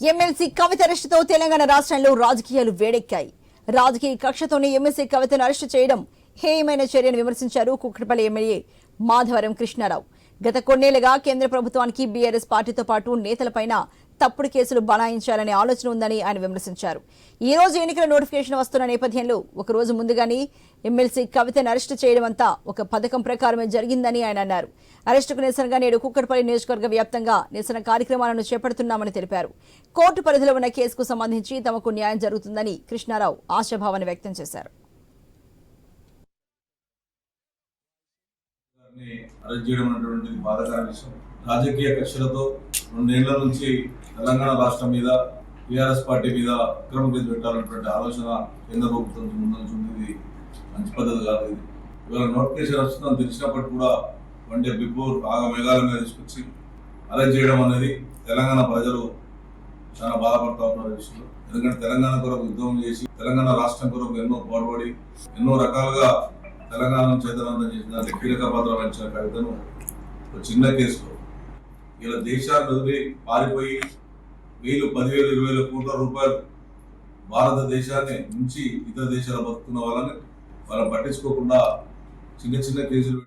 MLC కవిత అరెస్టుతో తెలంగాణ రాష్ట్రంలో రాజకీయాలు వేడెక్కాయి. రాజకీయ కక్షతోనే ఎమ్మెల్సీ కవితను అరెస్టు చేయడం హేయమైన చర్యను విమర్శించారు కుక్కటపల్లి ఎమ్మెల్యే మాధవరం కృష్ణారావు. గత కొన్నేళ్ళుగా కేంద్ర ప్రభుత్వానికి బీఆర్ఎస్ పార్టీతో పాటు నేతలపైన తప్పుడు కేసులు బనాయించాలనే ఆలోచన ఉందని ఆయన విమర్శించారు. ఈ రోజు ఎన్నికల నోటిఫికేషన్ వస్తున్న నేపథ్యంలో ఒక రోజు ముందుగానే ఎమ్మెల్సీ కవితను అరెస్టు చేయడం అంతా ఒక పథకం ప్రకారమే జరిగిందని ఆయన అన్నారు. అరెస్టుకు నిరసనగా నేడు కుక్కడపల్లి నియోజకవర్గ వ్యాప్తంగా నిరసన కార్యక్రమాలను చేపడుతున్నామని తెలిపారు. కోర్టు పరిధిలో ఉన్న కేసుకు సంబంధించి తమకు న్యాయం జరుగుతుందని కృష్ణారావు ఆశాభావాన్ని వ్యక్తం చేశారు. అరెస్ట్ చేయడం అనేటువంటిది బాధాకర విషయం. రాజకీయ కక్షలతో రెండేళ్ళ నుంచి తెలంగాణ రాష్ట్రం మీద టీఆర్ఎస్ పార్టీ మీద అక్రమ కేసు పెట్టాలన్నటువంటి ఆలోచన కేంద్ర ప్రభుత్వం ముందుంది ఇది మంచి పద్ధతి కాదు ఇది. ఇవాళ నోటిఫికేషన్ వస్తుందని తెలిసినప్పటికీ కూడా వన్ డే బిఫోర్ బాగా మేఘాల మీద తీసుకొచ్చి అరెస్ట్ చేయడం అనేది తెలంగాణ ప్రజలు చాలా బాధపడతా ఉన్నారు విషయంలో. ఎందుకంటే తెలంగాణ కొరకు ఉద్యమం చేసి తెలంగాణ రాష్ట్రం కొరకు ఎన్నో పోరాడి ఎన్నో రకాలుగా తెలంగాణను చైతన్యవంతం చేసిన కీలక పాత్ర వహించిన కవితను ఒక చిన్న కేసులో. ఇలా దేశాన్ని వదిలి పారిపోయి వేలు పదివేలు ఇరవై వేల కోట్ల రూపాయలు భారతదేశాన్ని నుంచి ఇతర దేశాలు బతుకున్న వాళ్ళని వాళ్ళని పట్టించుకోకుండా చిన్న చిన్న కేసులు